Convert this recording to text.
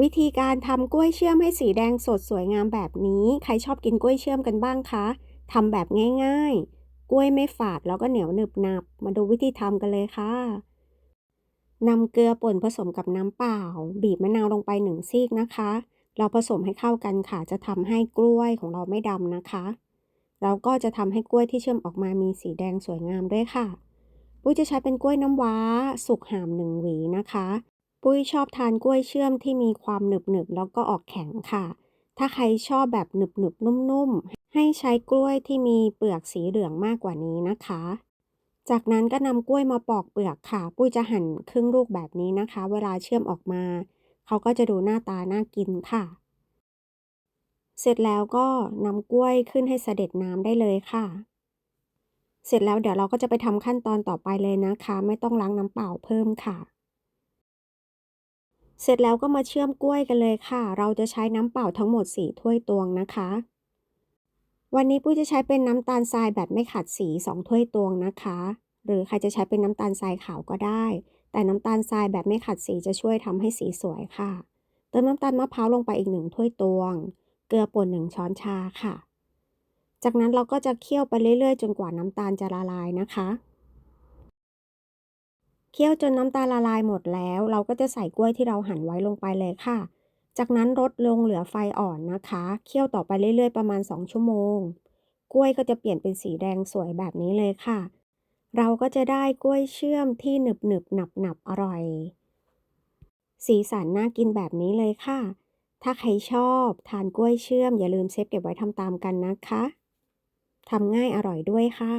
วิธีการทำกล้วยเชื่อมให้สีแดงสดสวยงามแบบนี้ ใครชอบกินกล้วยเชื่อมกันบ้างคะทำแบบง่ายๆ กล้วยไม่ฝาดแล้วก็เหนียวหนึบหนับ มาดูวิธีทำกันเลยค่ะนำเกลือป่นผสมกับน้ำเปล่า บีบมะนาวลงไปหนึ่งซีกนะคะ เราผสมให้เข้ากันค่ะ จะทำให้กล้วยของเราไม่ดำนะคะแล้วก็จะทำให้กล้วยที่เชื่อมออกมามีสีแดงสวยงามด้วยค่ะปุ้ยจะใช้เป็นกล้วยน้ำว้า สุกหามหนึ่งหวีนะคะ ปุ้ยชอบทานกล้วยเชื่อมที่มีความหนึบหนึบแล้วก็ออกแข็งค่ะ ถ้าใครชอบแบบหนึบหนึบนุ่มๆ ให้ใช้กล้วยที่มีเปลือกสีเหลืองมากกว่านี้นะคะ จากนั้นก็นำกล้วยมาปอกเปลือกค่ะ ปุ้ยจะหั่นครึ่งลูกแบบนี้นะคะ เวลาเชื่อมออกมา เขาก็จะดูหน้าตาน่ากินค่ะ เสร็จแล้วก็นำกล้วยขึ้นให้เสด็จน้ำได้เลยค่ะเสร็จแล้วเดี๋ยวเราก็จะไปทำขั้นตอนต่อไปเลยนะคะ ไม่ต้องล้างน้ำเปล่าเพิ่มค่ะ เสร็จแล้วก็มาเชื่อมกล้วยกันเลยค่ะ เราจะใช้น้ำเปล่าทั้งหมด 4 ถ้วยตวงนะคะ วันนี้ปุ้ยจะใช้เป็นน้ำตาลทรายแบบไม่ขัดสี 2 ถ้วยตวงนะคะ หรือใครจะใช้เป็นน้ำตาลทรายขาวก็ได้ แต่น้ำตาลทรายแบบไม่ขัดสีจะช่วยทำให้สีสวยค่ะ เติมน้ำตาลมะพร้าวลงไปอีก1ถ้วยตวง เกลือป่น1ช้อนชาค่ะ จากนั้นเราก็จะเคี่ยวไปเรื่อยๆ จนกว่าน้ำตาลจะละลายนะคะ เคี่ยวจนน้ำตาลละลายหมดแล้ว เราก็จะใส่กล้วยที่เราหั่นไว้ลงไปเลยค่ะ จากนั้นลดลงเหลือไฟอ่อนนะคะ เคี่ยวต่อไปเรื่อยๆประมาณ 2 ชั่วโมง กล้วยก็จะเปลี่ยนเป็นสีแดงสวยแบบนี้เลยค่ะ เราก็จะได้กล้วยเชื่อมที่หนึบหนึบหนับหนับอร่อย สีสันน่ากินแบบนี้เลยค่ะ ถ้าใครชอบทานกล้วยเชื่อมอย่าลืมเซฟเก็บไว้ทำตามกันนะคะทำง่ายอร่อยด้วยค่ะ